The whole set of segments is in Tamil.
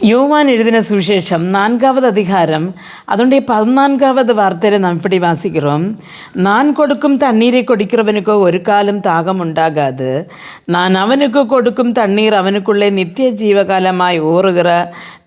யோவான் எழுதின சுவிசேஷம் நான்காவது அதிகாரம் அதனுடைய பதினான்காவது வார்த்தையை நாம் இப்படி வாசிக்கிறோம் நான் கொடுக்கும் தண்ணீரை குடிக்கிறவனுக்கோ ஒரு காலம் தாகம் உண்டாகாது நான் அவனுக்கு கொடுக்கும் தண்ணீர் அவனுக்குள்ளே நித்திய ஜீவகாலமாய் ஊறுகிற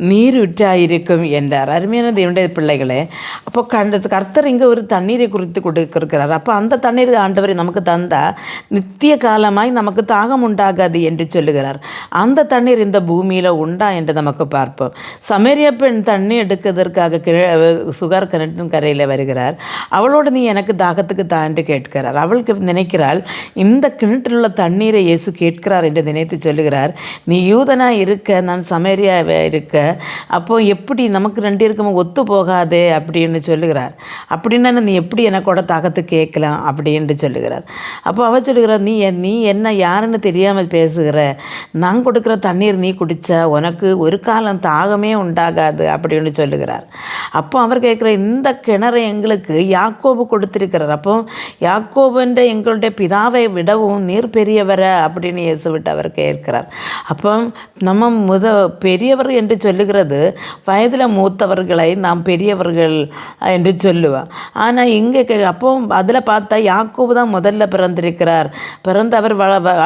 நீருற்றாயிருக்கும் என்றார் அருமையான தேவனுடைய பிள்ளைகளே அப்போ கண்ட கர்த்தர் இங்கே ஒரு தண்ணீரை குறித்து கொடுக்கிறார் அப்போ அந்த தண்ணீர் ஆண்டவரை நமக்கு தந்தா நித்திய காலமாய் நமக்கு தாகம் உண்டாகாது என்று சொல்லுகிறார் அந்த தண்ணீர் இந்த பூமியில் உண்டா என்று நமக்கு பார்ப்போம். சமேரிய பெண் தண்ணி எடுக்கிறதற்காக கிழ சுகார் கிணற்றின் கரையில் வருகிறார். அவளோடு நீ எனக்கு தாகத்துக்கு தா என்று கேட்கிறார். அவளுக்கு நினைக்கிறாள் இந்த கிணற்றில் உள்ள தண்ணீரை இயேசு கேட்கிறார் என்று நினைத்து சொல்லுகிறார். நீ யூதனா இருக்க நான் சமேரியாவே இருக்க அப்போ எப்படி நமக்கு ரெண்டு இருக்கும் ஒத்து போகாதே அப்படின்னு சொல்லுகிறார். அப்படின்னா நீ எப்படி எனக்கோட தாகத்து கேட்கலாம்? அப்படின்னு சொல்லுகிறார். அப்போ அவள் சொல்லுகிறார் நீ என்- நீ என்ன யாருன்னு தெரியாமல் பேசுகிற? நான் கொடுக்குற தண்ணீர் நீ குடிச்சா உனக்கு ஒரு காலம் தாகமே உண்டாகாது அப்படின்னு சொல்லுகிறார். அப்போ அவர் கேட்குற இந்த கிணறு எங்களுக்கு யாக்கோபு கொடுத்திருக்கிறார். அப்போ யாக்கோபுன்ற எங்களுடைய பிதாவை விடவும் நீர் பெரியவர அப்படின்னு இயேசுவிட்டு அவர் கேட்கிறார். அப்போ நம்ம முத பெரியவர் என்று சொல்லுகிறது வயதில் மூத்தவர்களை நாம் பெரியவர்கள் என்று சொல்லுவோம். ஆனால் இங்கே கே- அப்போ அதில் பார்த்தா யாக்கோபு தான் முதல்ல பிறந்திருக்கிறார். பிறந்து அவர்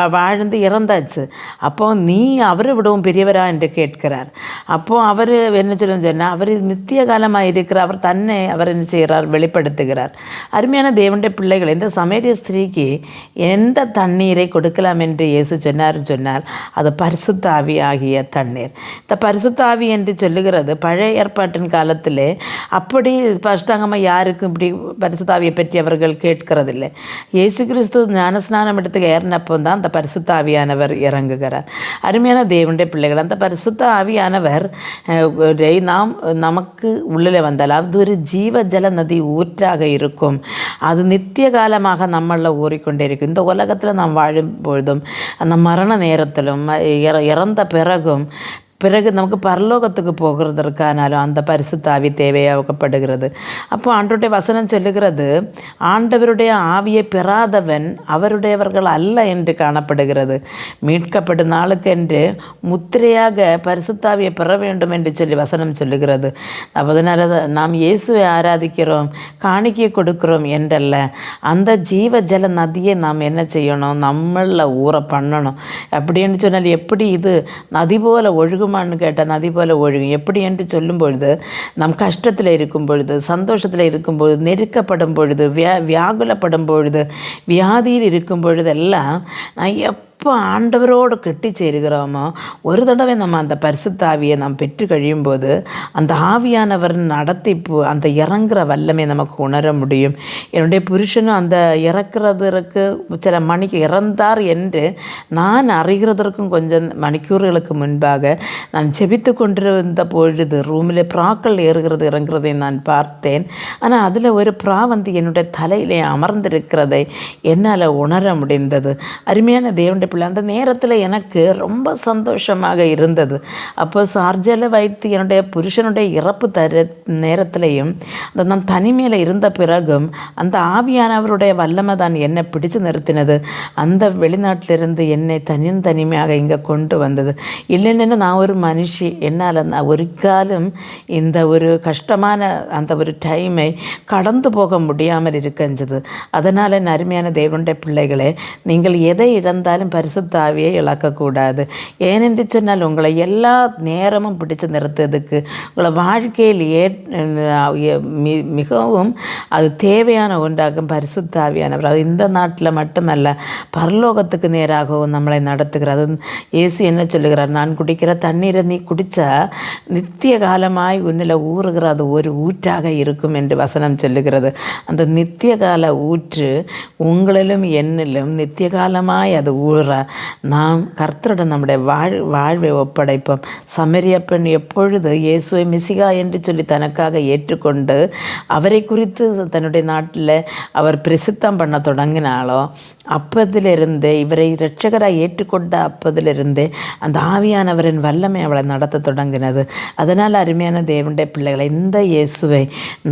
வாழ்ந்து இறந்தாச்சு. அப்போ நீ அவரை விடவும் பெரியவரா என்று கேட்கிறார். அப்போ அவர் என்ன சொல்லுன்னு சொன்னால் அவர் நித்திய காலமாக இருக்கிற அவர் தன்னை அவர் என்ன செய்கிறார்? வெளிப்படுத்துகிறார். அருமையான தேவனுடைய பிள்ளைகள் இந்த சமேரிய ஸ்திரீக்கு எந்த தண்ணீரை கொடுக்கலாம் என்று இயேசு சொன்னார் சொன்னார் அது பரிசுத்தாவி ஆகிய தண்ணீர். இந்த பரிசுத்தாவி என்று சொல்லுகிறது பழைய ஏற்பாட்டின் காலத்தில் அப்படி பஷ்டாங்கமாக யாருக்கும் இப்படி பரிசுத்தாவியை பற்றி அவர்கள் கேட்கிறதில்லை. இயேசு கிறிஸ்து ஞானஸ்நானம் எடுத்து ஏறினப்போ தான் அந்த பரிசுத்தாவியானவர் இறங்குகிறார். அருமையான தேவனுடைய பிள்ளைகள் அந்த பரிசுத்த ஆவியான அஹ், ஒரு நாம் நமக்கு உள்ளே வந்தால் அது ஒரு ஜீவ ஜல நதி ஊற்றாக இருக்கும். அது நித்திய காலமாக நம்மளில் ஊறிக்கொண்டே இருக்கும். இந்த உலகத்தில் நாம் வாழும் பொழுதும் அந்த மரண நேரத்திலும் இற- இறந்த பிறகும் பிறகு நமக்கு பரலோகத்துக்கு போகிறதற்கானாலும் அந்த பரிசுத்தாவி தேவையாகப்படுகிறது. அப்போ ஆண்டவருடைய வசனம் சொல்லுகிறது ஆண்டவருடைய ஆவியை பெறாதவன் அவருடையவர்கள் அல்ல என்று காணப்படுகிறது. மீட்கப்படும் நாளுக்கென்று முத்திரையாக பரிசுத்தாவியை பெற வேண்டும் என்று சொல்லி வசனம் சொல்லுகிறது. அதனால நாம் இயேசுவை ஆராதிக்கிறோம் காணிக்கை கொடுக்கிறோம் என்றல்ல. அந்த ஜீவ ஜல நதியை நாம் என்ன செய்யணும்? நம்மளில் ஊற பண்ணணும். அப்படின்னு சொன்னால் எப்படி இது? நதி போல ஒழுகு ஒழுகுமான்னு கேட்டால் நதி போல் ஒழுகும். எப்படி என்று சொல்லும் பொழுது நம் கஷ்டத்தில் இருக்கும் பொழுது சந்தோஷத்தில் இருக்கும் பொழுது நெருக்கப்படும் பொழுது வியா வியாகுலப்படும் பொழுது வியாதியில் இருக்கும் பொழுதெல்லாம் நான் எப் எப்போ ஆண்டவரோடு கெட்டி சேருகிறோமோ ஒரு தடவை நம்ம அந்த பரிசுத்த ஆவியை நாம் பெற்று கழியும்போது அந்த ஆவியானவர் நடத்திப்பு அந்த இறங்குற வல்லமை நமக்கு உணர முடியும். என்னுடைய புருஷனும் அந்த இறக்குறதற்கு சில மணிக்கு இறந்தார் என்று நான் அறிகிறதற்கும் கொஞ்சம் மணிக்கூறுகளுக்கு முன்பாக நான் ஜெபித்து கொண்டிருந்த பொழுது ரூமில் ப்ராக்கள் ஏறுகிறது இறங்குறதை நான் பார்த்தேன். ஆனால் அதில் ஒரு ப்ரா வந்து என்னுடைய தலையிலே அமர்ந்திருக்கிறதை என்னால் உணர முடிந்தது. அருமையான தேவனுடைய பிள்ளை. அந்த நேரத்தில் எனக்கு ரொம்ப சந்தோஷமாக இருந்தது. அப்போ சார்ஜில் வைத்து என்னுடைய புருஷனுடைய இறப்பு தர நேரத்திலையும் அந்த நான் தனிமையில் இருந்த பிறகும் அந்த ஆவியானவருடைய வல்லமை தான் என்னை பிடிச்சு நிறுத்தினது. அந்த வெளிநாட்டிலிருந்து என்னை தனியும் தனிமையாக இங்கே கொண்டு வந்தது. இல்லைன்னு நான் ஒரு மனுஷி. என்னால் நான் ஒரு காலம் இந்த ஒரு கஷ்டமான அந்த ஒரு டைமை கடந்து போக முடியாமல் இருக்கின்றது. அதனால் அருமையான தேவனுடைய பிள்ளைகளே நீங்கள் எதை இழந்தாலும் பரிசுத்தாவியை இழக்கக்கூடாது. ஏனென்று சொன்னால் உங்களை எல்லா நேரமும் பிடிச்சு நிறுத்துறதுக்கு உங்களை வாழ்க்கையில் ஏ மி- மிகவும் அது தேவையான ஒன்றாகும் பரிசுத்தாவியானவர் அது இந்த நாட்டில் மட்டுமல்ல பரலோகத்துக்கு நேராகவும் நம்மளை நடத்துகிறார். அது இயேசு என்ன சொல்லுகிறார்? நான் குடிக்கிற தண்ணீரை நீ குடித்தா நித்திய காலமாய் உன்னில் ஊறுகிற அது ஒரு ஊற்றாக இருக்கும் என்று வசனம் சொல்லுகிறது. அந்த நித்திய கால ஊற்று உங்களிலும் என்னிலும் நித்திய காலமாய் அது ஊற நாம் கர்த்தரிடம் நம்முடைய வாழ் வாழ்வை ஒப்படைப்போம். சமரிய பெண் எப்பொழுது இயேசுவை மிசிகா என்று சொல்லி தனக்காக ஏற்றுக்கொண்டு அவரை குறித்து தன்னுடைய நாட்டில் அவர் பிரசித்தம் பண்ண தொடங்கினாலோ அப்பதிலிருந்தே இவரை இரட்சகராக ஏற்றுக்கொண்ட அப்பதிலிருந்தே அந்த ஆவியானவரின் வல்லமை அவளை நடத்த தொடங்கினது. அதனால் அருமையான தேவனுடைய பிள்ளைகளை இந்த இயேசுவை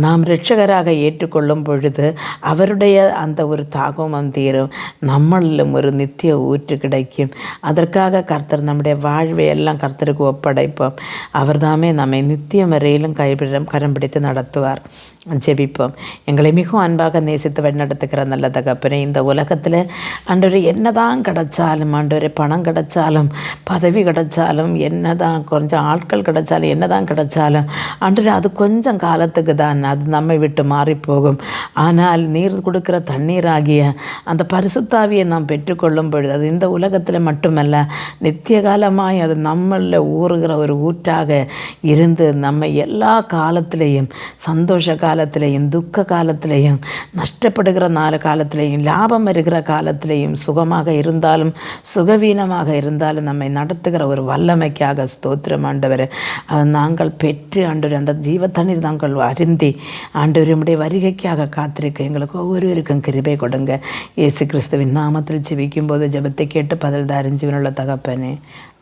நாம் இரட்சகராக ஏற்றுக்கொள்ளும் பொழுது அவருடைய அந்த ஒரு தாகமம் தீரும். நம்மளிலும் ஒரு நித்திய ஊற்று ஊற்று கிடைக்கும். அதற்காக கர்த்தர் நம்முடைய வாழ்வை எல்லாம் கர்த்தருக்கு ஒப்படைப்போம். அவர் தாமே நம்மை நித்தியம் வரையிலும் கைபிடம் கரம் பிடித்து நடத்துவார். ஜெபிப்போம். எங்களை மிகவும் அன்பாக நேசித்து வழிநடத்துகிற நல்ல தகப்பனே இந்த உலகத்தில் ஆண்டவரே என்னதான் கிடைச்சாலும் ஆண்டவரே பணம் கிடைச்சாலும் பதவி கிடைச்சாலும் என்னதான் கொஞ்சம் ஆட்கள் கிடைச்சாலும் என்னதான் கிடைச்சாலும் ஆண்டவரே அது கொஞ்சம் காலத்துக்கு தான் அது நம்மை விட்டு மாறி போகும் ஆனால் நீர் கொடுக்குற தண்ணீராகிய அந்த பரிசுத்தாவியை நாம் பெற்றுக்கொள்ளும் பொழுது அது இந்த உலகத்தில் மட்டுமல்ல நித்திய காலமாய் அது நம்மளில் ஊறுகிற ஒரு ஊற்றாக இருந்து நம்மை எல்லா காலத்திலையும் சந்தோஷ காலத்திலையும் துக்க காலத்திலையும் நஷ்டப்படுகிற நாலு காலத்திலையும் லாபம் வருகிற காலத்திலையும் சுகமாக இருந்தாலும் சுகவீனமாக இருந்தாலும் நம்மை நடத்துகிற ஒரு வல்லமைக்காக ஸ்தோத்திரம் ஆண்டவர். நாங்கள் பெற்று ஆண்டவர் அந்த ஜீவ தண்ணீர் நாங்கள் அருந்தி ஆண்டவர் உம்முடைய வருகைக்காக காத்திருக்க எங்களுக்கு ஒவ்வொருவருக்கும் கிருபை கொடுங்க. இயேசு கிறிஸ்துவின் நாமத்தில் ஜெபிக்கும் போது ஜபத்தை கேட்டு பதில் தரிஞ்சுவனுள்ள தகப்பனே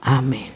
ஆமேன்